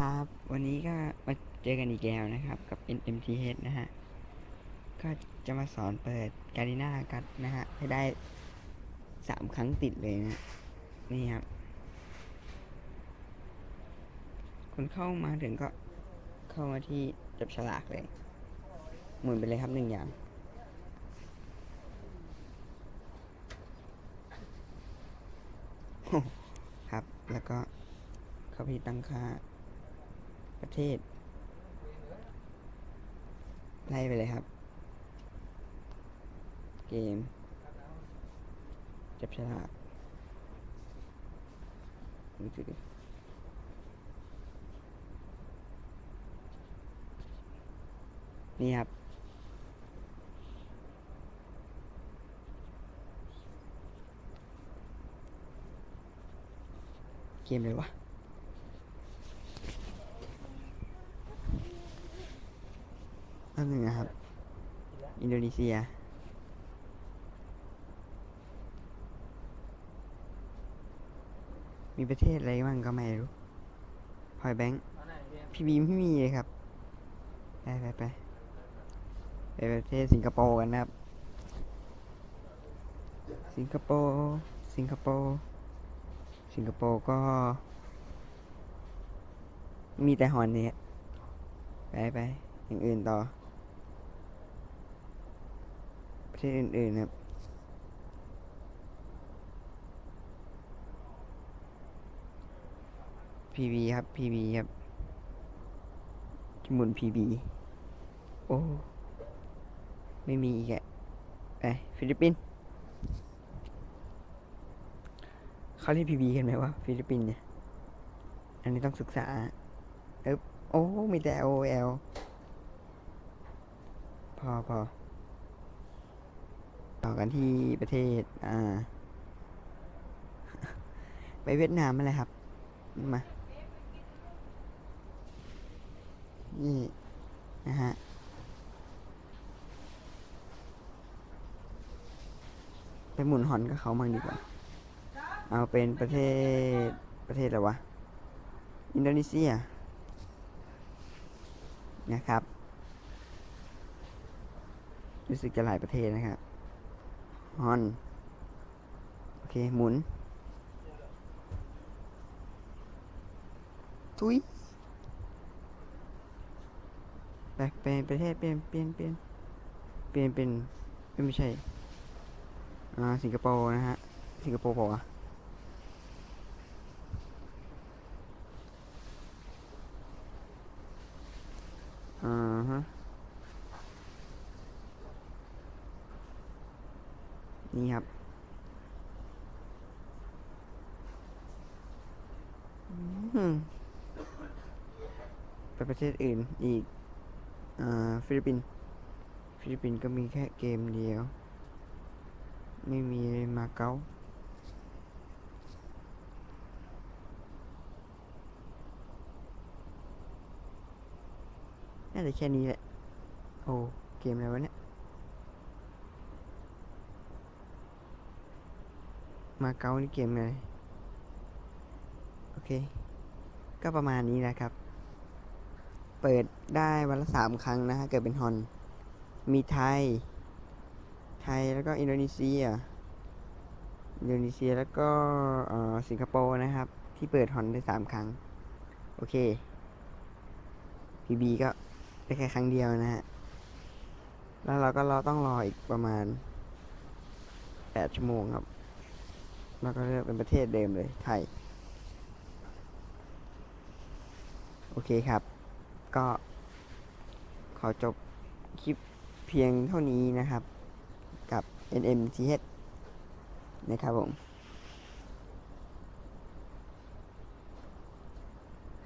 ครับวันนี้ก็มาเจอกันอีกแล้วนะครับ กับ NMTH นะฮะ ก็จะมาสอนเปิดการีนากันนะฮะ ให้ได้สามครั้งติดเลยนะนี่ครับคนเข้ามาถึงก็เข้ามาที่จับฉลากเลย หมุนไปเลยครับหนึ่งอย่าง ครับแล้วก็เข้าไปที่ตั้งค่า ประเทศ ไล่ไปเลยครับ เกม จับฉลากมือถือนี่ครับ เกมเลยวะ ตั้งหนึ่งนะครับ อินโดนีเซีย มีประเทศอะไรบ้างก็ไม่รู้พอยแบงค์ พี่บีมพี่มีเลยครับ ไปไปไปไปประเทศสิงคโปร์กันนะครับ สิงคโปร์ สิงคโปร์ สิงคโปร์ก็ มีแต่ฮอนเนี่ยไปไปอย่างอื่นต่อ ประเทศอื่นๆครับ PB ครับ PB ครับหมุน PB โอ้ ไม่มีอีกอะไปฟิลิปปินส์เขาเรียก PB กันไหมว่าฟิลิปปินส์เนี่ย อันนี้ต้องศึกษาเอ๊บโอ้ มีแต่ OL พอพอต่อ กันที่ประเทศ อ่า ไปเวียดนามมาเลยครับ มา นี่ นะฮะไปหมุนหอนกับเขามั่งดีกว่า เอาเป็นประเทศประเทศอะไรวะ อินโดนีเซีย นะครับ รู้สึกจะหลายประเทศนะครับ ออน โอเค หมุน ทุยไปไปประเทศเปลี่ยนเปลี่ยนเปลี่ยนเปลี่ยนเป็น ไม่ใช่ อ่า สิงคโปร์นะฮะ สิงคโปร์เปล่าวะอ่าฮะ นี่ครับอืมไปประเทศอื่นอีกอ่าฟิลิปปินส์ฟิลิปปินส์ก็มีแค่เกมเดียว ไม่มีมาเก๊าน่าจะแค่นี้แหละ โอ้ เกมอะไรวะเนี่ย มาเก๊านี่เกมอะไรโอเค ก็ประมาณนี้นะครับ เปิดได้วันละสามครั้งนะฮะ เกิดเป็นฮอน มีไทย ไทยแล้วก็อินโดนีเซีย อินโดนีเซียแล้วก็สิงคโปร์นะครับ ที่เปิดฮอนได้สามครั้ง โอเคพีบีก็ได้แค่ครั้งเดียวนะฮะ แล้วเราก็รอต้องรออีกประมาณแปดชั่วโมงครับ แล้วก็เลือกเป็นประเทศเดิมเลยไทย โอเคครับ ก็ ขอจบคลิปเพียงเท่านี้นะครับ กับ NMTH นะครับผม